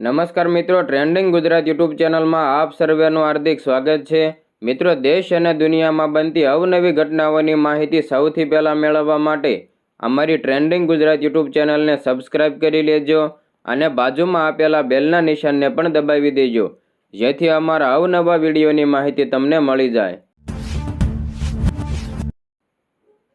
નમસ્કાર મિત્રો trending Gujarat YouTube ચેનલમાં આપ સર્વેનું હાર્દિક સ્વાગત છે. મિત્રો, દેશ અને દુનિયામાં બનતી અવનવી ઘટનાઓની માહિતી સૌથી પહેલાં મેળવવા માટે અમારી ટ્રેન્ડિંગ ગુજરાત યુટ્યુબ ચેનલને સબસ્ક્રાઇબ કરી લેજો અને બાજુમાં આપેલા બેલના નિશાનને પણ દબાવી દેજો, જેથી અમારા અવનવા વિડીયોની માહિતી તમને મળી જાય.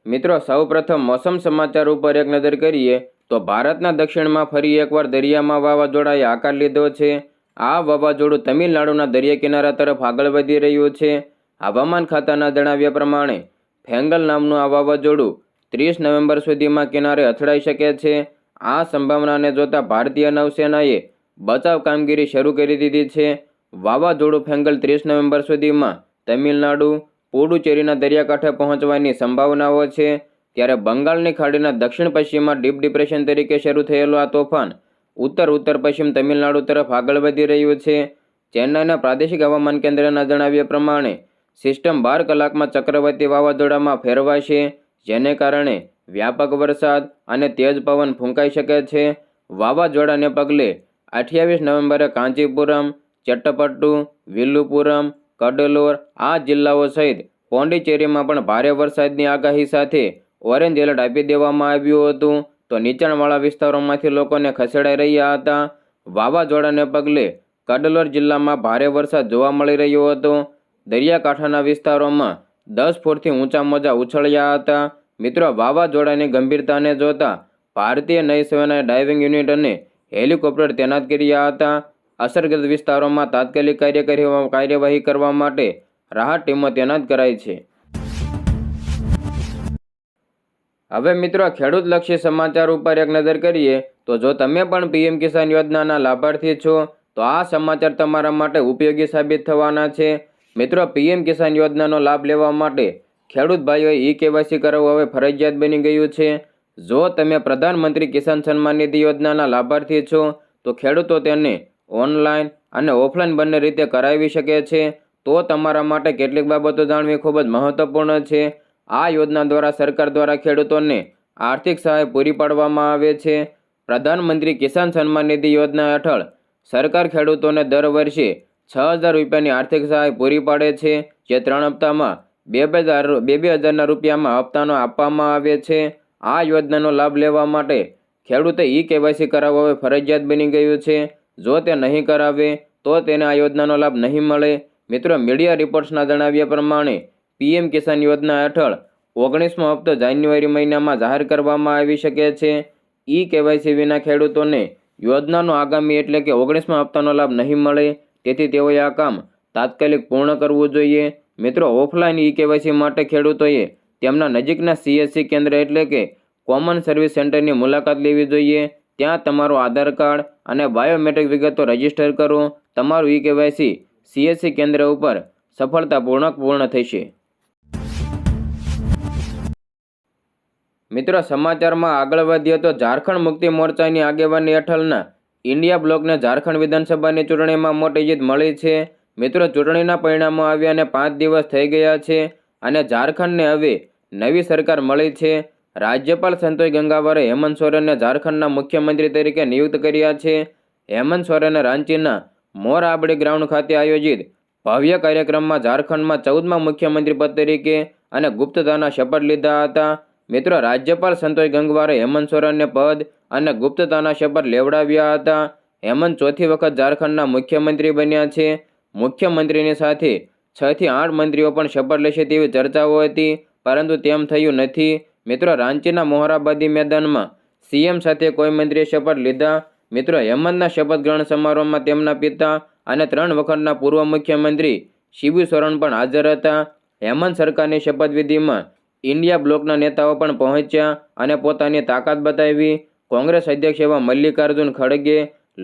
મિત્રો, સૌપ્રથમ મોસમ સમાચાર ઉપર એક નજર કરીએ. તો ભારતના દક્ષિણમાં ફરી એકવાર દરિયામાં વાવાઝોડાએ આકાર લીધો છે. આ વાવાઝોડું તમિલનાડુના દરિયા કિનારા તરફ આગળ વધી રહ્યું છે. હવામાન ખાતાના જણાવ્યા પ્રમાણે, ફેંગલ નામનું આ વાવાઝોડું ત્રીસ નવેમ્બર સુધીમાં કિનારે અથડાઈ શકે છે. આ સંભાવનાને જોતા ભારતીય નૌસેનાએ બચાવ કામગીરી શરૂ કરી દીધી છે. વાવાઝોડું ફેંગલ ત્રીસ નવેમ્બર સુધીમાં તમિલનાડુ, પુડુચેરીના દરિયાકાંઠે પહોંચવાની સંભાવનાઓ છે. ત્યારે બંગાળની ખાડીના દક્ષિણ પશ્ચિમમાં ડીપ ડિપ્રેશન તરીકે શરૂ થયેલું આ તોફાન ઉત્તર ઉત્તર પશ્ચિમ તમિલનાડુ તરફ આગળ વધી રહ્યું છે. ચેન્નાઈના પ્રાદેશિક હવામાન કેન્દ્રના જણાવ્યા પ્રમાણે સિસ્ટમ બાર કલાકમાં ચક્રવર્તી વાવાઝોડામાં ફેરવાશે, જેને કારણે વ્યાપક વરસાદ અને તેજ પવન ફૂંકાઈ શકે છે. વાવાઝોડાને પગલે અઠ્યાવીસ નવેમ્બરે કાંચીપુરમ ચટ્ટપટ્ટુ વિલ્લુપુરમ, કડલોર આ જિલ્લાઓ સહિત પોંડિચેરીમાં પણ ભારે વરસાદની આગાહી સાથે ઓરેન્જ એલર્ટ આપી દેવામાં આવ્યું હતું. તો નીચાણવાળા વિસ્તારોમાંથી લોકોને ખસેડાઈ રહ્યા હતા. વાવાઝોડાને પગલે કડલોર જિલ્લામાં ભારે વરસાદ જોવા મળી રહ્યો હતો. દરિયાકાંઠાના વિસ્તારોમાં દસ ફૂટથી ઊંચા મોજા ઉછળ્યા હતા. મિત્રો, વાવાઝોડાની ગંભીરતાને જોતા ભારતીય નૌસેનાએ ડાઇવિંગ યુનિટ અને હેલિકોપ્ટર તૈનાત કર્યા હતા. અસરગ્રસ્ત વિસ્તારોમાં તાત્કાલિક કાર્ય કરી કાર્યવાહી કરવા માટે રાહત ટીમો તૈનાત કરાઈ છે. હવે મિત્રો ખેડૂતલક્ષી સમાચાર ઉપર એક નજર કરીએ, તો જો તમે પણ પીએમ કિસાન યોજનાના લાભાર્થી છો, તો આ સમાચાર તમારા માટે ઉપયોગી સાબિત થવાના છે. મિત્રો, પીએમ કિસાન યોજનાનો લાભ લેવા માટે ખેડૂત ભાઈઓએ ઈ કેવાયસી કરાવવું હવે ફરજિયાત બની ગયું છે. જો તમે પ્રધાનમંત્રી કિસાન સન્માન નિધિ યોજનાના લાભાર્થી છો, તો ખેડૂતો તેને ઓનલાઈન અને ઓફલાઈન બંને રીતે કરાવી શકે છે. તો તમારા માટે કેટલીક બાબતો જાણવી ખૂબ જ મહત્વપૂર્ણ છે. આ યોજના દ્વારા સરકાર દ્વારા ખેડૂતોને આર્થિક સહાય પૂરી પાડવામાં આવે છે. પ્રધાનમંત્રી કિસાન સન્માન નિધિ યોજના હેઠળ સરકાર ખેડૂતોને દર વર્ષે છ હજાર રૂપિયાની આર્થિક સહાય પૂરી પાડે છે, જે ત્રણ હપ્તામાં બે બે હજાર બે બે હજારના રૂપિયામાં હપ્તાનો આપવામાં આવે છે. આ યોજનાનો લાભ લેવા માટે ખેડૂતે ઈ કેવાયસી કરાવવો ફરજિયાત બની ગયું છે. જો તે નહીં કરાવે, તો તેને આ યોજનાનો લાભ નહીં મળે. મિત્રો, મીડિયા રિપોર્ટ્સના જણાવ્યા પ્રમાણે પીએમ કિસાન યોજના હેઠળ ઓગણીસમો હપ્તો જાન્યુઆરી મહિનામાં જાહેર કરવામાં આવી શકે છે. ઈ કેવાયસી વિના ખેડૂતોને યોજનાનો આગામી એટલે કે ઓગણીસમા હપ્તાનો લાભ નહીં મળે. તેથી તેઓએ આ કામ તાત્કાલિક પૂર્ણ કરવું જોઈએ. મિત્રો, ઓફલાઈન ઈ કેવાયસી માટે ખેડૂતોએ તેમના નજીકના સીએસસી કેન્દ્ર એટલે કે કોમન સર્વિસ સેન્ટરની મુલાકાત લેવી જોઈએ. ત્યાં તમારું આધાર કાર્ડ અને બાયોમેટ્રિક વિગતો રજિસ્ટર કરો. તમારું ઈ કેવાયસી સીએસસી કેન્દ્ર ઉપર સફળતાપૂર્વક પૂર્ણ થશે. મિત્રો, સમાચારમાં આગળ વધીએ તો ઝારખંડ મુક્તિ મોરચાની આગેવાની હેઠળના ઇન્ડિયા બ્લોકને ઝારખંડ વિધાનસભાની ચૂંટણીમાં મોટી જીત મળી છે. મિત્રો, ચૂંટણીના પરિણામો આવ્યા અને પાંચ દિવસ થઈ ગયા છે અને ઝારખંડને હવે નવી સરકાર મળી છે. રાજ્યપાલ સંતોષ ગંગાવરે હેમંત સોરેનને ઝારખંડના મુખ્યમંત્રી તરીકે નિયુક્ત કર્યા છે. હેમંત સોરેને રાંચીના મોર આબડી ગ્રાઉન્ડ ખાતે આયોજિત ભવ્ય કાર્યક્રમમાં ઝારખંડમાં ચૌદમાં મુખ્યમંત્રી પદ તરીકે અને ગુપ્તતાના શપથ લીધા હતા. મિત્રો, રાજ્યપાલ સંતોષ ગંગવારે હેમંત સોરેનને પદ અને ગુપ્તતાના શપથ લેવડાવ્યા હતા. હેમંત ચોથી વખત ઝારખંડના મુખ્યમંત્રી બન્યા છે. મુખ્યમંત્રીની સાથે છ થી આઠ મંત્રીઓ પણ શપથ લેશે તેવી ચર્ચાઓ હતી, પરંતુ તેમ થયું નથી. મિત્રો, રાંચીના મોહરાબાદી મેદાનમાં સીએમ સાથે કોઈ મંત્રીએ શપથ લીધા? મિત્રો, હેમંતના શપથ ગ્રહણ સમારોહમાં તેમના પિતા અને ત્રણ વખતના પૂર્વ મુખ્યમંત્રી શિબુ સોરેન પણ હાજર હતા. હેમંત સરકારની શપથવિધિમાં ઇન્ડિયા બ્લોકના નેતાઓ પણ પહોંચ્યા અને પોતાની તાકાત બતાવી. કોંગ્રેસ અધ્યક્ષ એવા મલ્લિકાર્જુન ખડગે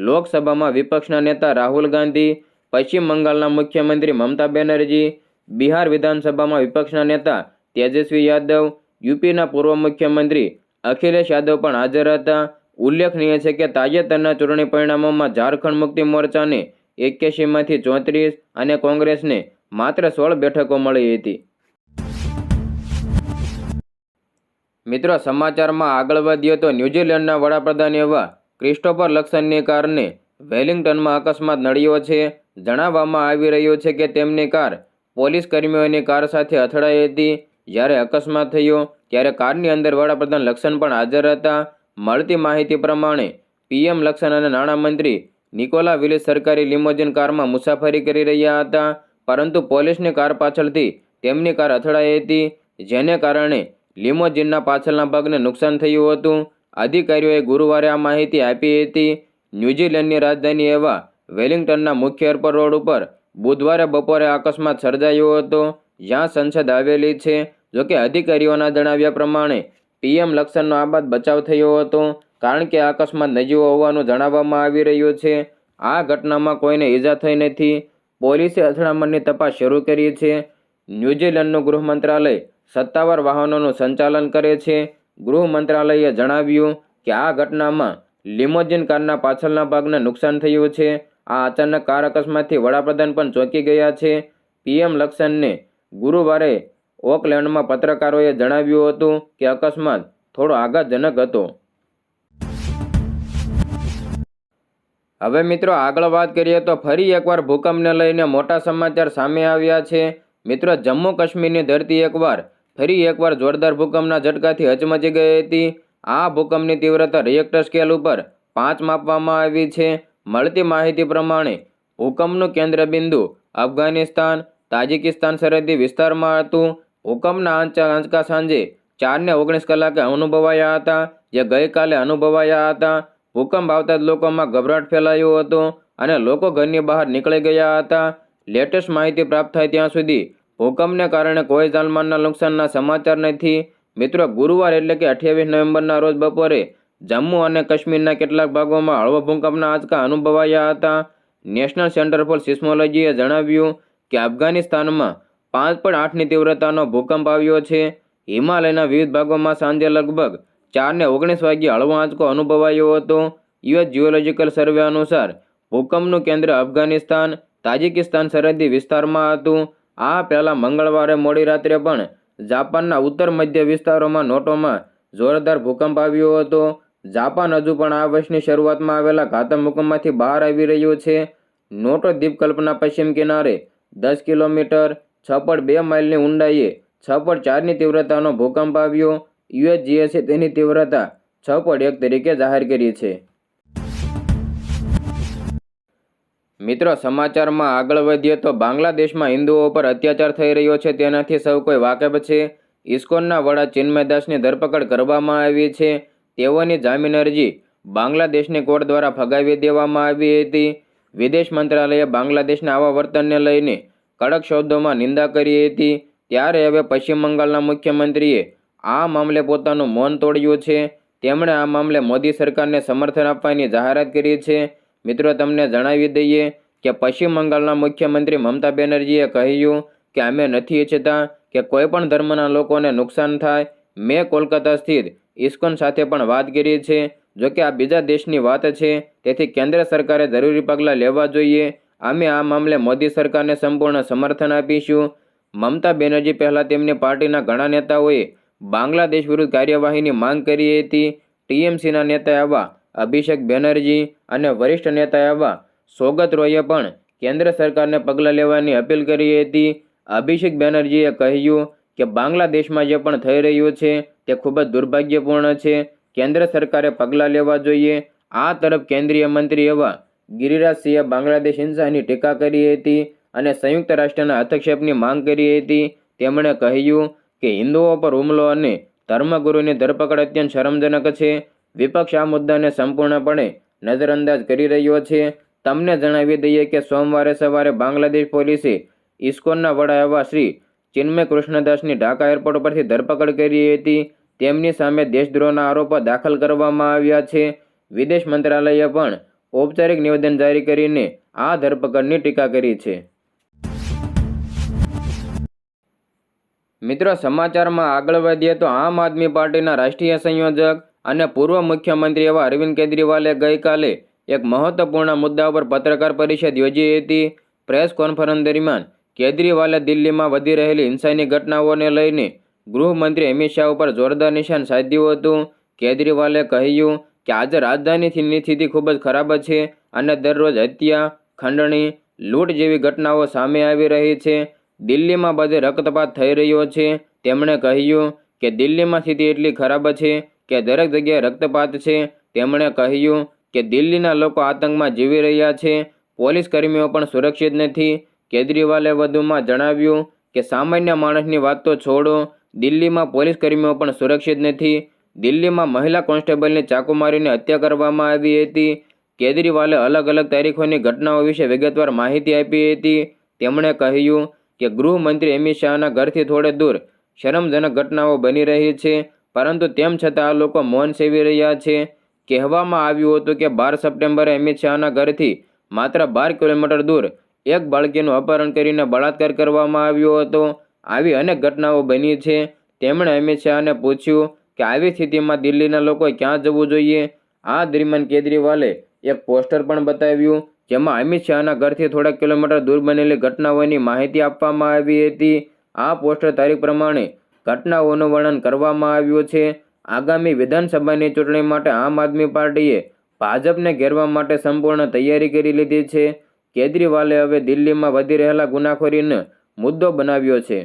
લોકસભામાં વિપક્ષના નેતા રાહુલ ગાંધી, પશ્ચિમ બંગાળના મુખ્યમંત્રી મમતા બેનર્જી, બિહાર વિધાનસભામાં વિપક્ષના નેતા તેજસ્વી યાદવ, યુપીના પૂર્વ મુખ્યમંત્રી અખિલેશ યાદવ પણ હાજર હતા. ઉલ્લેખનીય છે કે તાજેતરના ચૂંટણી પરિણામોમાં ઝારખંડ મુક્તિ મોરચાને એક્યાસીમાંથી ચોત્રીસ અને કોંગ્રેસને માત્ર સોળ બેઠકો મળી હતી. મિત્રો, સમાચારમાં આગળ વધીએ તો ન્યૂઝીલેન્ડના વડાપ્રધાન એવા ક્રિસ્ટોફર લક્સનની કારને વેલિંગ્ટનમાં અકસ્માત નડ્યો છે. જણાવવામાં આવી રહ્યું છે કે તેમની કાર પોલીસ કર્મીઓની કાર સાથે અથડાઈ હતી. જ્યારે અકસ્માત થયો, ત્યારે કારની અંદર વડાપ્રધાન લક્ષણ પણ હાજર હતા. મળતી માહિતી પ્રમાણે પીએમ લક્ષણ અને નાણામંત્રી નિકોલા વિલિસ સરકારી લિમોજિન કારમાં મુસાફરી કરી રહ્યા હતા. પરંતુ પોલીસની કાર પાછળથી તેમની કાર અથડાઈ હતી, જેને કારણે લિમોઝિનના પાછળના ભાગને નુકસાન થયું હતું. અધિકારીઓએ ગુરુવારે આ માહિતી આપી હતી. ન્યૂઝીલેન્ડની રાજધાની એવા વેલિંગ્ટનના મુખ્ય એરપોર્ટ રોડ ઉપર બુધવારે બપોરે અકસ્માત સર્જાયો હતો. જ્યાં સંસદ આવેલી છે. જોકે અધિકારીઓના જણાવ્યા પ્રમાણે પીએમ લક્ષણનો આબાદ બચાવ થયો હતો. કારણ કે અકસ્માત નજીવો હોવાનું જણાવવામાં આવી રહ્યું છે. આ ઘટનામાં કોઈને ઈજા થઈ નથી. પોલીસે અથડામણની તપાસ શરૂ કરી છે. ન્યૂઝીલેન્ડનું ગૃહ મંત્રાલય સત્તાવાર વાહનોનું સંચાલન કરે છે. ગૃહ મંત્રાલયે જણાવ્યું કે આ ઘટનામાં લિમોજિન કારના પાછળના ભાગને નુકસાન થયું છે. આ અચાનક કાર અકસ્માતથી વડાપ્રધાન પણ ચોંકી ગયા છે. પીએમ લક્ષણને ગુરુવારે ઓકલેન્ડમાં પત્રકારોએ જણાવ્યું હતું કે અકસ્માત થોડો આઘાતજનક હતો. હવે મિત્રો આગળ વાત કરીએ તો ફરી એકવાર ભૂકંપને લઈને મોટા સમાચાર સામે આવ્યા છે. મિત્રો, જમ્મુ કાશ્મીરની ધરતી એકવાર ફરી એકવાર જોરદાર ભૂકંપના ઝટકાથી હચમચી ગઈ હતી. આ ભૂકંપની તીવ્રતા રિએક્ટર સ્કેલ ઉપર પાંચ માપવામાં આવી છે. મળતી માહિતી પ્રમાણે, ભૂકંપનું કેન્દ્ર બિંદુ અફઘાનિસ્તાન, તાજિકિસ્તાન સરહદી વિસ્તારમાં હતું. ભૂકંપના આંચા આંચકા સાંજે ચારને ઓગણીસ કલાકે અનુભવાયા હતા, જે ગઈકાલે અનુભવાયા હતા. ભૂકંપ આવતા જ લોકોમાં ગભરાટ ફેલાયો હતો અને લોકો ઘરની બહાર નીકળી ગયા હતા. લેટેસ્ટ માહિતી પ્રાપ્ત થાય ત્યાં સુધી ભૂકંપને કારણે કોઈ જાનમાલના નુકસાનના સમાચાર નથી. મિત્રો, ગુરુવાર એટલે કે અઠ્યાવીસ નવેમ્બરના રોજ બપોરે જમ્મુ અને કાશ્મીરના કેટલાક ભાગોમાં હળવો ભૂકંપના આંચકા અનુભવાયા હતા. નેશનલ સેન્ટર ફોર સિસ્મોલોજીએ જણાવ્યું કે અફઘાનિસ્તાનમાં પાંચ પોઈન્ટ આઠની તીવ્રતાનો ભૂકંપ આવ્યો છે. હિમાલયના વિવિધ ભાગોમાં સાંજે લગભગ ચારને ઓગણીસ વાગ્યે હળવો આંચકો અનુભવાયો હતો. યુએસ જિયોલોજીકલ સર્વે અનુસાર ભૂકંપનું કેન્દ્ર અફઘાનિસ્તાન તાજિકિસ્તાન સરહદી વિસ્તારમાં હતું. આ પહેલાં મંગળવારે મોડી રાત્રે પણ જાપાનના ઉત્તર મધ્ય વિસ્તારોમાં નોટોમાં જોરદાર ભૂકંપ આવ્યો હતો. જાપાન હજુ પણ આ વર્ષની શરૂઆતમાં આવેલા ઘાતક ભૂકંપમાંથી બહાર આવી રહ્યું છે. નોટો દ્વીપકલ્પના પશ્ચિમ કિનારે દસ કિલોમીટર છ બે માઇલની ઊંડાઈએ છ ચારની તીવ્રતાનો ભૂકંપ આવ્યો. યુએસજીએસે તેની તીવ્રતા છ પોઈન્ટ એક તરીકે જાહેર કરી છે. મિત્રો, સમાચારમાં આગળ વધીએ તો બાંગ્લાદેશમાં હિન્દુઓ પર અત્યાચાર થઈ રહ્યો છે. તેનાથી સૌ કોઈ વાકેફ છે. ઇસ્કોનના વડા ચિન્મયદાસની ધરપકડ કરવામાં આવી છે. તેઓની જામીન અરજી બાંગ્લાદેશની કોર્ટ દ્વારા ફગાવી દેવામાં આવી હતી. વિદેશ મંત્રાલયે બાંગ્લાદેશના આવા વર્તનને લઈને કડક શબ્દોમાં નિંદા કરી હતી. ત્યારે હવે પશ્ચિમ બંગાળના મુખ્યમંત્રીએ આ મામલે પોતાનું મૌન તોડ્યું છે. તેમણે આ મામલે મોદી સરકારને સમર્થન આપવાની જાહેરાત કરી છે. મિત્રો, તમને જણાવી દઈએ કે પશ્ચિમ બંગાળના મુખ્યમંત્રી મમતા બેનર્જીએ કહ્યું કે અમે નથી ઈચ્છતા કે કોઈપણ ધર્મના લોકોને નુકસાન થાય. મેં કોલકાતા સ્થિત ઇસ્કોન સાથે પણ વાત કરી છે. જો કે આ બીજા દેશની વાત છે, તેથી કેન્દ્ર સરકારે જરૂરી પગલાં લેવા જોઈએ. અમે આ મામલે મોદી સરકારને સંપૂર્ણ સમર્થન આપીશું. મમતા બેનર્જી પહેલાં તેમની પાર્ટીના ઘણા નેતાઓએ બાંગ્લાદેશ વિરુદ્ધ કાર્યવાહીની માંગ કરી હતી. ટીએમસીના નેતા એવા અભિષેક બેનર્જી અને વરિષ્ઠ નેતા એવા સોગત રોયે પણ કેન્દ્ર સરકારને પગલાં લેવાની અપીલ કરી હતી. અભિષેક બેનર્જીએ કહ્યું કે બાંગ્લાદેશમાં જે પણ થઈ રહ્યું છે તે ખૂબ જ દુર્ભાગ્યપૂર્ણ છે. કેન્દ્ર સરકારે પગલાં લેવા જોઈએ. આ તરફ કેન્દ્રીય મંત્રી એવા ગિરિરાજસિંહે બાંગ્લાદેશ હિંસાની ટીકા કરી હતી અને સંયુક્ત રાષ્ટ્રના હસ્તક્ષેપની માંગ કરી હતી. તેમણે કહ્યું કે હિન્દુઓ પર હુમલો અને ધર્મગુરુની ધરપકડ અત્યંત શરમજનક છે. વિપક્ષ આ મુદ્દાને સંપૂર્ણપણે નજરઅંદાજ કરી રહ્યો છે. તમને જણાવી દઈએ કે સોમવારે સવારે બાંગ્લાદેશ પોલીસે ઇસ્કોનના વડા એવા શ્રી ચિન્મય કૃષ્ણદાસની ઢાકા એરપોર્ટ પરથી ધરપકડ કરી હતી. તેમની સામે દેશદ્રોહના આરોપો દાખલ કરવામાં આવ્યા છે. વિદેશ મંત્રાલયે પણ ઔપચારિક નિવેદન જારી કરીને આ ધરપકડની ટીકા કરી છે. મિત્રો, સમાચારમાં આગળ વધીએ તો આમ આદમી પાર્ટીના રાષ્ટ્રીય સંયોજક અને પૂર્વ મુખ્યમંત્રી એવા અરવિંદ કેજરીવાલે ગઈકાલે એક મહત્વપૂર્ણ મુદ્દા પર પત્રકાર પરિષદ યોજી હતી. પ્રેસ કોન્ફરન્સ દરમિયાન કેજરીવાલે દિલ્હીમાં વધી રહેલી હિંસાની ઘટનાઓને લઈને ગૃહમંત્રી અમિત શાહ ઉપર જોરદાર નિશાન સાધ્યું હતું. કેજરીવાલે કહ્યું કે આજે રાજધાનીની સ્થિતિ ખૂબ જ ખરાબ છે અને દરરોજ હત્યા, ખંડણી, લૂંટ જેવી ઘટનાઓ સામે આવી રહી છે. દિલ્હીમાં બધે રક્તપાત થઈ રહ્યો છે. તેમણે કહ્યું કે દિલ્હીમાં સ્થિતિ એટલી ખરાબ છે કે દરેક જગ્યાએ રક્તપાત છે. તેમણે કહ્યું કે દિલ્હીના લોકો આતંકમાં જીવી રહ્યા છે. પોલીસ કર્મીઓ પણ સુરક્ષિત નથી. કેજરીવાલે વધુમાં જણાવ્યું કે સામાન્ય માણસની વાત તો છોડો. દિલ્હીમાં પોલીસ કર્મીઓ પણ સુરક્ષિત નથી. દિલ્હીમાં મહિલા કોન્સ્ટેબલની ચાકુ મારીને હત્યા કરવામાં આવી હતી. કેજરીવાલે અલગ અલગ તારીખોની ઘટનાઓ વિશે વિગતવાર માહિતી આપી હતી. તેમણે કહ્યું કે ગૃહમંત્રી અમિત શાહના ઘરથી થોડે દૂર શરમજનક ઘટનાઓ બની રહી છે. પરંતુ તેમ છતાં આ લોકો મૌન સેવી રહ્યા છે. કહેવામાં આવ્યું હતું કે બાર સપ્ટેમ્બરે અમિત શાહના ઘરથી માત્ર બાર કિલોમીટર દૂર એક બાળકીનું અપહરણ કરીને બળાત્કાર કરવામાં આવ્યો હતો. આવી અનેક ઘટનાઓ બની છે. તેમણે અમિત શાહને પૂછ્યું કે આવી સ્થિતિમાં દિલ્હીના લોકો ક્યાં જવું જોઈએ? આ દરમિયાન કેજરીવાલે એક પોસ્ટર પણ બતાવ્યું, જેમાં અમિત શાહના ઘરથી થોડા કિલોમીટર દૂર બનેલી ઘટનાઓની માહિતી આપવામાં આવી હતી. આ પોસ્ટર તારીખ પ્રમાણે ઘટનાઓનું વર્ણન કરવામાં આવ્યું છે. આગામી વિધાનસભાની ચૂંટણી માટે આમ આદમી પાર્ટીએ ભાજપને ઘેરવા માટે સંપૂર્ણ તૈયારી કરી લીધી છે. કેજરીવાલે હવે દિલ્હીમાં વધી રહેલા ગુનાખોરીને મુદ્દો બનાવ્યો છે.